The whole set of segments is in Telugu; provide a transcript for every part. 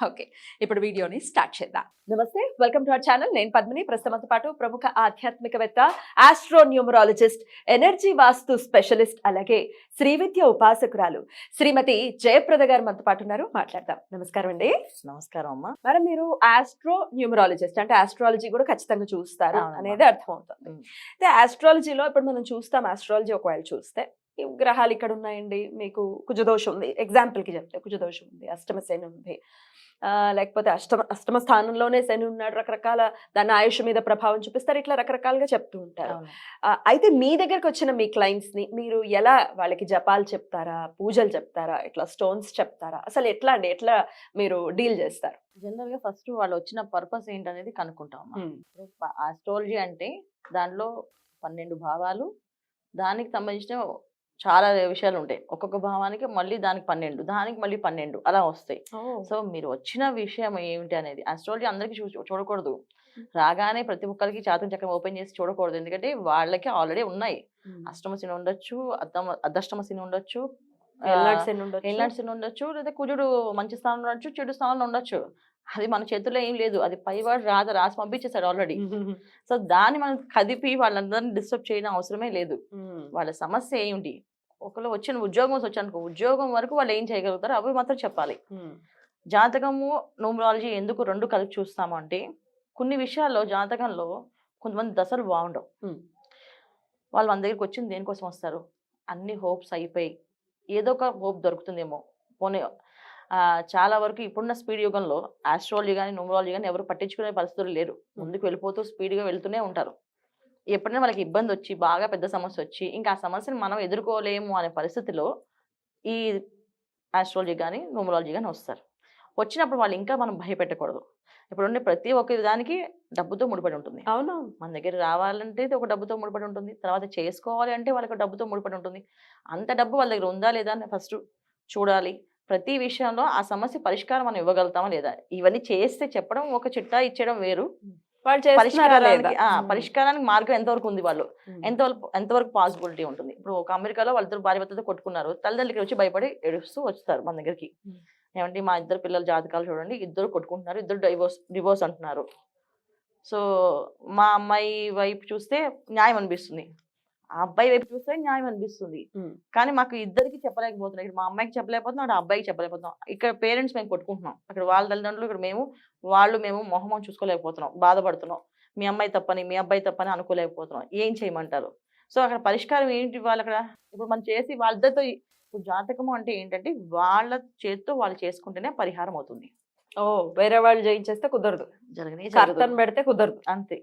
ఓకే ఇప్పుడు వీడియోని స్టార్ట్ చేద్దాం. నమస్తే వెల్కమ్ టు అవర్ ఛానల్. నేను పద్మిని. ప్రస్తుతంతో పాటు ప్రముఖ ఆధ్యాత్మికవేత్త astro numerologist energy vastu specialist అలాగే శ్రీ విద్య ఉపాసకురాలు శ్రీమతి జయప్రద గారు మనతో పాటు ఉన్నారు. మాట్లాడదాం. నమస్కారం అండి. నమస్కారం అమ్మా. మరి మీరు ఆస్ట్రో న్యూమరాలజిస్ట్ అంటే ఆస్ట్రాలజీ కూడా ఖచ్చితంగా చూస్తారు. అనేది అర్థమవుతుంది. అయితే ఆస్ట్రాలజీలో ఇప్పుడు మనం చూస్తాం ఆస్ట్రాలజీ ఒకవేళ చూస్తే గ్రహాలు ఇక్కడ ఉన్నాయండి మీకు కుజదోషం ఉంది. Example కి చెప్తే కుజదోషం ఉంది అష్టమ శని ఉంది. లేకపోతే అష్టమ అష్టమ స్థానంలోనే శని ఉన్నాడు. రకరకాల దాని ఆయుష్ మీద ప్రభావం చూపిస్తారు. ఇట్లా రకరకాలుగా చెప్తూ ఉంటారు. అయితే మీ దగ్గరకు వచ్చిన మీ clients ని మీరు ఎలా వాళ్ళకి జపాలు చెప్తారా? పూజలు చెప్తారా? ఇట్లా స్టోన్స్ చెప్తారా? అసలు ఎట్లా అండి? ఎట్లా మీరు డీల్ చేస్తారు? జనరల్గా ఫస్ట్ వాళ్ళు వచ్చిన పర్పస్ ఏంటనేది కనుక్కుంటాం ఆస్ట్రాలజీ అంటే దానిలో పన్నెండు భావాలు దానికి సంబంధించిన చాలా విషయాలు ఉంటాయి ఒక్కొక్క భావానికి మళ్ళీ దానికి పన్నెండు దానికి మళ్ళీ పన్నెండు అలా వస్తాయి. సో మీరు వచ్చిన విషయం ఏమిటి అనేది ఆస్ట్రాలజీ అందరికీ చూ చూడకూడదు. రాగానే ప్రతి ఒక్కరికి చాతం చక్రం ఓపెన్ చేసి చూడకూడదు. ఎందుకంటే వాళ్ళకి ఆల్రెడీ ఉన్నాయి. అష్టమ శని ఉండొచ్చు అద్దమ అర్ధష్టమ శని ఉండొచ్చు ఉండొచ్చు. లేదా కుజుడు మంచి స్థానంలో ఉండొచ్చు చెడు స్థానంలో ఉండొచ్చు. అది మన చేతుల్లో ఏం లేదు. అది పైవాడు రాత రాసి పంపించేశాడు ఆల్రెడీ సో దాన్ని మనం కదిపి వాళ్ళందరినీ డిస్టర్బ్ చేయడం అవసరమే లేదు. వాళ్ళ సమస్య ఏంటి? ఒకళ్ళు వచ్చిన ఉద్యోగం వచ్చానుకో ఉద్యోగం వరకు వాళ్ళు ఏం చేయగలుగుతారో అవి మాత్రం చెప్పాలి. జాతకము న్యూమరాలజీ ఎందుకు రెండు కలిపి చూస్తాము అంటే కొన్ని విషయాల్లో జాతకంలో కొంతమంది దశలు బాగుండవు. వాళ్ళు మన దగ్గరికి వచ్చింది దేనికోసం వస్తారు? అన్ని హోప్స్ అయిపోయి ఏదో ఒక హోప్ దొరుకుతుందేమో. పోనీ చాలా వరకు ఇప్పుడున్న స్పీడ్ యుగంలో ఆస్ట్రాలజీ కానీ న్యూమరాలజీ కానీ ఎవరు పట్టించుకునే పరిస్థితులు లేరు. ముందుకు వెళ్ళిపోతూ స్పీడ్గా వెళ్తూనే ఉంటారు. ఎప్పుడైనా వాళ్ళకి ఇబ్బంది వచ్చి బాగా పెద్ద సమస్య వచ్చి ఇంకా ఆ సమస్యను మనం ఎదుర్కోలేము అనే పరిస్థితిలో ఈ ఆస్ట్రాలజీ కానీ న్యూమరాలజీ కానీ వస్తారు. వచ్చినప్పుడు వాళ్ళు ఇంకా మనం భయపెట్టకూడదు. ఇప్పుడు ఉండే ప్రతి ఒక్క దానికి డబ్బుతో ముడిపడి ఉంటుంది. అవును మన దగ్గర రావాలంటే ఒక డబ్బుతో ముడిపడి ఉంటుంది. తర్వాత చేసుకోవాలి అంటే వాళ్ళకి డబ్బుతో ముడిపడి ఉంటుంది. అంత డబ్బు వాళ్ళ దగ్గర ఉందా లేదా అని ఫస్ట్ చూడాలి. ప్రతి విషయంలో ఆ సమస్య పరిష్కారం మనం ఇవ్వగలుగుతామా లేదా? ఇవన్నీ చేస్తే చెప్పడం ఒక చిట్టా ఇచ్చడం వేరు. పరిష్కారానికి ఆ, ఉమ్. పరిష్కారానికి మార్గం ఎంతవరకు ఉంది వాళ్ళు. ఎంతవరకు ఎంతవరకు పాసిబిలిటీ ఉంటుంది? ఇప్పుడు ఒక అమెరికాలో వాళ్ళిద్దరు భార్య భర్తతో కొట్టుకున్నారు. తల్లిదండ్రులకి వచ్చి భయపడి ఏడుస్తూ వస్తారు మన దగ్గరికి. ఏమంటే మా ఇద్దరు పిల్లల జాతకాలు చూడండి ఇద్దరు కొట్టుకుంటున్నారు ఇద్దరు డివోర్స్ డివోర్స్ అంటున్నారు. సో మా అమ్మాయి వైపు చూస్తే న్యాయం అనిపిస్తుంది. ఆ అబ్బాయి వైపు చూస్తే న్యాయం అనిపిస్తుంది. కానీ మాకు ఇద్దరికి చెప్పలేకపోతున్నాం. ఇక్కడ మా అమ్మాయికి చెప్పలేకపోతున్నాం అక్కడ అబ్బాయికి చెప్పలేకపోతున్నాం. ఇక్కడ పేరెంట్స్ మేము కొట్టుకుంటున్నాం. అక్కడ వాళ్ళ తల్లిదండ్రులు ఇక్కడ మేము వాళ్ళు మేము మొహమం చూసుకోలేకపోతున్నాం బాధపడుతున్నాం. మీ అమ్మాయి తప్పని మీ అబ్బాయి తప్పని అనుకోలేకపోతున్నాం. ఏం చేయమంటారు? సో అక్కడ పరిష్కారం ఏంటి వాళ్ళు అక్కడ ఇప్పుడు మనం చేసి వాళ్ళతో ఇప్పుడు జాతకము అంటే ఏంటంటే వాళ్ళ చేతితో వాళ్ళు చేసుకుంటేనే పరిహారం అవుతుంది. ఓ వేరే వాళ్ళు జయించేస్తే కుదరదు. జరగనే కర్తన్. పెడితే కుదరదు. అంతే.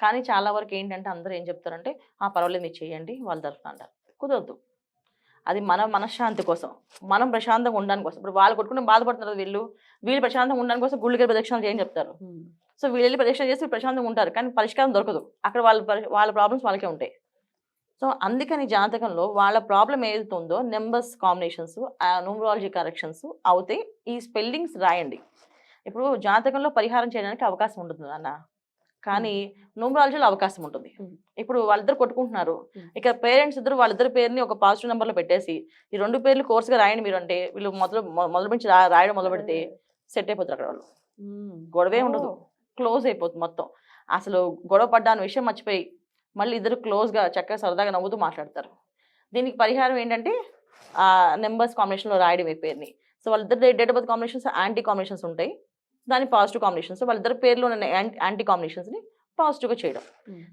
కానీ చాలా వరకు ఏంటంటే అందరూ ఏం చెప్తారంటే ఆ పర్వాలేదు మీరు చేయండి వాళ్ళ తరఫున అంటారు. కుదరదు. అది మన మనశ్శాంతి కోసం. మనం ప్రశాంతంగా ఉండడానికి కోసం. ఇప్పుడు వాళ్ళు కొట్టుకుని బాధపడుతున్నారు వీళ్ళు. వీళ్ళు ప్రశాంతంగా ఉండడానికి కోసం గుళ్ళకి ప్రదక్షిణలు చేయని చెప్తారు. సో వీళ్ళు వెళ్ళి ప్రదక్షిణ చేసి ప్రశాంతంగా ఉంటారు. కానీ పరిష్కారం దొరకదు. అక్కడ వాళ్ళ వాళ్ళ ప్రాబ్లమ్స్ వాళ్ళకే ఉంటాయి. సో అందుకని జాతకంలో వాళ్ళ ప్రాబ్లం ఏదైతే ఉందో నెంబర్స్ కాంబినేషన్స్ న్యూమరాలజీ కరెక్షన్స్ అవుతాయి. ఈ స్పెల్లింగ్స్ రాయండి. ఇప్పుడు జాతకంలో పరిహారం చేయడానికి అవకాశం ఉంటుంది అన్న కానీ న్యూమరాలజీలో అవకాశం ఉంటుంది. ఇప్పుడు వాళ్ళిద్దరు కొట్టుకుంటున్నారు. ఇక పేరెంట్స్ ఇద్దరు వాళ్ళిద్దరి పేరుని ఒక పాజిటివ్ నెంబర్లో పెట్టేసి ఈ రెండు పేర్లు కోర్సుగా రాయండి మీరు అంటే వీళ్ళు మొదలు మొదలు నుంచి రాయడం మొదలు పెడితే సెట్ అయిపోతారు అక్కడ వాళ్ళు. గొడవే ఉండదు. క్లోజ్ అయిపోతుంది మొత్తం. అసలు గొడవ పడ్డాని విషయం మర్చిపోయి మళ్ళీ ఇద్దరు క్లోజ్గా చక్కగా సరదాగా నవ్వుతూ మాట్లాడతారు. దీనికి పరిహారం ఏంటంటే ఆ నెంబర్స్ కాంబినేషన్లో రాయడం ఈ పేరుని. సో వాళ్ళిద్దరు date of birth combinations anti combinations ఉంటాయి. దాని పాజిటివ్ కాంబినేషన్స్ వాళ్ళిద్దరు పేర్లో ఉన్న యాంటీ కాంబినేషన్స్ని పాజిటివ్గా చేయడం.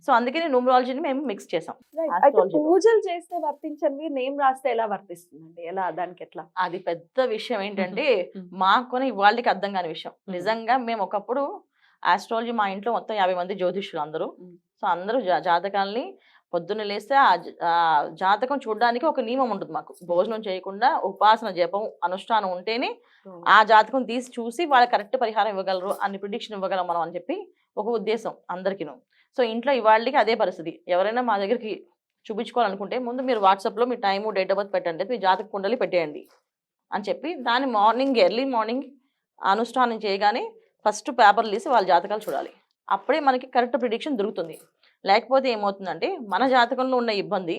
సో అందుకని న్యూమరాలజీని మేము మిక్స్ చేసాం. పూజలు చేస్తే వర్తించండి నేమ్ రాస్తే ఎలా వర్తిస్తుందండి? ఎలా దానికి ఎట్లా? అది పెద్ద విషయం ఏంటంటే. మాకుని వాళ్ళకి అర్థం కాని విషయం. నిజంగా మేము ఒకప్పుడు ఆస్ట్రాలజీ మా ఇంట్లో మొత్తం యాభై మంది జ్యోతిష్యులు అందరూ. సో అందరూ జా- జాతకాల్ని పొద్దున్న లేస్తే ఆ జాతకం చూడడానికి ఒక నియమం ఉంటుంది మాకు. భోజనం చేయకుండా ఉపాసన జపం అనుష్ఠానం ఉంటేనే ఆ జాతకం తీసి చూసి వాళ్ళ కరెక్ట్ పరిహారం ఇవ్వగలరు అన్ని ప్రిడిక్షన్ ఇవ్వగలం మనం అని చెప్పి ఒక ఉద్దేశం అందరికీను. సో ఇంట్లో ఇవాళకి అదే పరిస్థితి. ఎవరైనా మా దగ్గరికి చూపించుకోవాలనుకుంటే ముందు మీరు వాట్సాప్లో మీ టైము డేట్ ఆఫ్ బర్త్ పెట్టండి మీ జాతక కుండలి పెట్టేయండి అని చెప్పి దాన్ని మార్నింగ్ ఎర్లీ మార్నింగ్ అనుష్ఠానం చేయగానే ఫస్ట్ పేపర్లు తీసి వాళ్ళ జాతకాలు చూడాలి. అప్పుడే మనకి కరెక్ట్ ప్రిడిక్షన్ దొరుకుతుంది లేకపోతే ఏమవుతుందంటే మన జాతకంలో ఉన్న ఇబ్బంది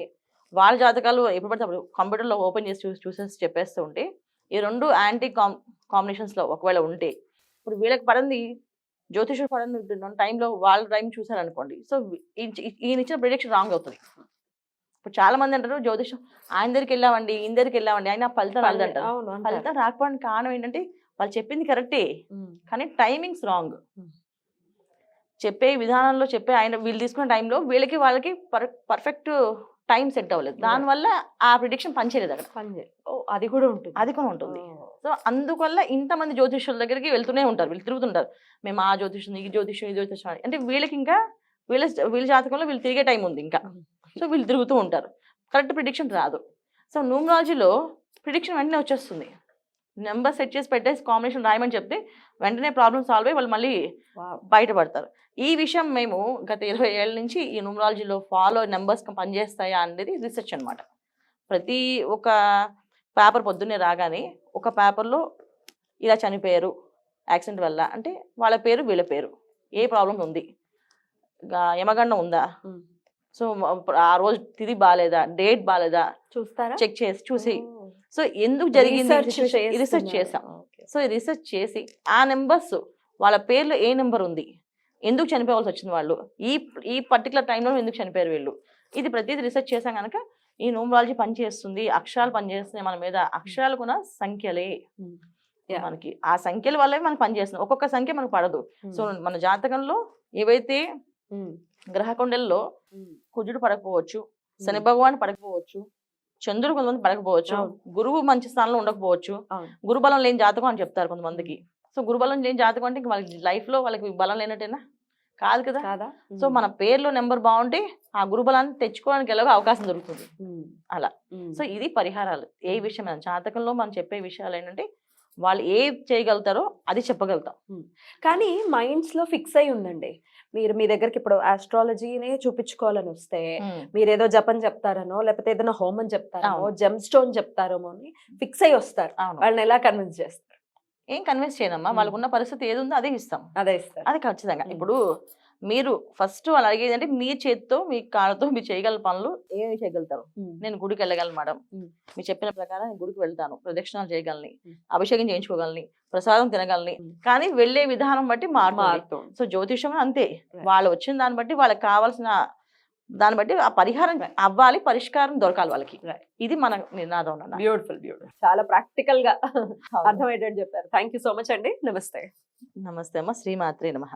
వాళ్ళ జాతకాలు ఎప్పుడు పడితే అప్పుడు కంప్యూటర్లో ఓపెన్ చేసి చూసి చూసేసి చెప్పేస్తూ ఉంటే ఈ రెండు యాంటీ కాం కాంబినేషన్స్లో ఒకవేళ ఉంటే ఇప్పుడు వీళ్ళకి పడింది జ్యోతిషుడు పడింది టైంలో వాళ్ళ టైం చూసారనుకోండి సో ఈయన ఇచ్చిన ప్రిడిక్షన్ రాంగ్ అవుతుంది ఇప్పుడు చాలా మంది అంటారు జ్యోతిషం ఆయన దగ్గరికి వెళ్ళామండి ఈయన దగ్గరికి వెళ్ళామండి ఆయన ఫలితం రాదంటారు. ఫలితం రాకపోవడానికి కారణం ఏంటంటే వాళ్ళు చెప్పింది కరెక్టే. కానీ టైమింగ్స్ రాంగ్. చెప్పే విధానంలో చెప్పే ఆయన వీళ్ళు తీసుకున్న టైంలో వీళ్ళకి వాళ్ళకి పర్ పర్ఫెక్ట్ టైం సెట్ అవ్వలేదు. దానివల్ల ఆ ప్రిడిక్షన్ పనిచేయలేదు అక్కడ. అది కూడా ఉంటుంది. అది కూడా ఉంటుంది. సో అందువల్ల ఇంతమంది జ్యోతిష్యుల దగ్గరికి వెళ్తూనే ఉంటారు. వీళ్ళు తిరుగుతుంటారు. మేము ఆ జ్యోతిష్యం ఈ జ్యోతిష్యం ఈ జ్యోతిష్యం. అంటే వీళ్ళకి ఇంకా వీళ్ళ వీళ్ళ జాతకంలో వీళ్ళు తిరిగే టైం ఉంది ఇంకా. సో వీళ్ళు తిరుగుతూ ఉంటారు. కరెక్ట్ ప్రిడిక్షన్ రాదు. సో న్యూమరాలజీలో ప్రిడిక్షన్ వెంటనే వచ్చేస్తుంది. నెంబర్ సెట్ చేసి పెట్టేసి కాంబినేషన్ రాయమని చెప్తే వెంటనే ప్రాబ్లమ్ సాల్వ్ అయ్యి వాళ్ళు మళ్ళీ. బయటపడతారు ఈ విషయం మేము గత ఇరవై ఏళ్ళ నుంచి ఈ న్యూమరాలజీలో ఫాలో నెంబర్స్ పనిచేస్తాయా అనేది రీసెర్చ్ అన్నమాట ప్రతి ఒక పేపర్ పొద్దున్నే రాగానే ఒక పేపర్లో ఇలా చనిపోయారు యాక్సిడెంట్ వల్ల అంటే వాళ్ళ పేరు వీళ్ళ పేరు ఏ ప్రాబ్లం ఉంది యమగండం ఉందా. సో ఆ రోజు తిది బాగాలేదా డేట్ బాగాలేదా చూస్తారా చెక్ చేసి చూసి. సో ఎందుకు జరిగింది రీసెర్చ్. చేసాం. సో రీసెర్చ్ చేసి ఆ నెంబర్స్ వాళ్ళ పేర్లో ఏ నెంబర్ ఉంది ఎందుకు చనిపోవాల్సి వచ్చింది వాళ్ళు ఈ ఈ పర్టికులర్ టైంలో ఎందుకు చనిపోయారు వీళ్ళు ఇది ప్రతిదీ రీసెర్చ్ చేసాం కనుక ఈ న్యూమరాలజీ పనిచేస్తుంది అక్షరాలు పనిచేస్తున్నాయి మన మీద అక్షరాలు కూడా సంఖ్యలే. Yeah. మనకి ఆ సంఖ్యల వల్లే మనకు పనిచేస్తుంది ఒక్కొక్క సంఖ్య మనకు పడదు ఉమ్. సో మన జాతకంలో ఏవైతే ఉమ్. గ్రహకుండల్లో ఉమ్. కుజుడు పడకపోవచ్చు శని భగవాన్ పడకపోవచ్చు చంద్రుడు కొంతమంది పడకపోవచ్చు. గురువు మంచి స్థానంలో ఉండకపోవచ్చు. గురుబలం లేని జాతకం అని చెప్తారు కొంతమందికి. సో గురుబలం లేని జాతకం అంటే వాళ్ళకి లైఫ్లో వాళ్ళకి బలం లేనట్టేనా? కాదు కదా. కాదా? సో మన పేర్లో నెంబర్ బాగుంటే ఆ గురుబలాన్ని తెచ్చుకోవడానికి ఎలాగో అవకాశం దొరుకుతుంది. అలా. సో ఇది పరిహారాలు. ఏ విషయం జాతకంలో మనం చెప్పే విషయాలు ఏంటంటే వాళ్ళు ఏ చేయగలుగుతారో అది చెప్పగలుగుతాం. కానీ మైండ్స్లో ఫిక్స్ అయి ఉందండి మీరు మీ దగ్గరికి ఇప్పుడు ఆస్ట్రాలజీనే చూపించుకోవాలని వస్తే మీరు ఏదో జపం చెప్తారనో లేకపోతే ఏదైనా హోమం చెప్తారనో. జెమ్ స్టోన్ చెప్తారేమో అని ఫిక్స్ అయి వస్తారు. వాళ్ళని ఎలా కన్విన్స్ చేస్తారు? ఏం కన్విన్స్ చేయనమ్మా. వాళ్ళకున్న పరిస్థితి ఏది ఉందో అదే ఇస్తాం. అదే ఇస్తారు. అది ఖచ్చితంగా. ఇప్పుడు మీరు ఫస్ట్ వాళ్ళు అడిగేది అంటే మీ చేతితో మీ కాళ్ళతో మీరు చేయగల పనులు ఏమి చేయగలుగుతారు. నేను గుడికి వెళ్ళగలను మేడం. మీరు చెప్పిన ప్రకారం నేను గుడికి వెళ్తాను ప్రదక్షిణాలు చేయగలని. అభిషేకం చేయించుకోగలని ప్రసాదం తినగలని. కానీ వెళ్ళే విధానం బట్టి మారుతూ. సో జ్యోతిషం అంతే. వాళ్ళు వచ్చిన దాన్ని బట్టి వాళ్ళకి కావాల్సిన దాన్ని బట్టి ఆ పరిహారం. అవ్వాలి పరిష్కారం దొరకాలి వాళ్ళకి. ఇది మన నినాదం. బ్యూటిఫుల్ బ్యూటిఫుల్ చాలా ప్రాక్టికల్గా అర్థమయ్యేటట్టు చెప్పారు థ్యాంక్ యూ సో మచ్ అండి నమస్తే నమస్తే అమ్మ శ్రీమాత్రే నమ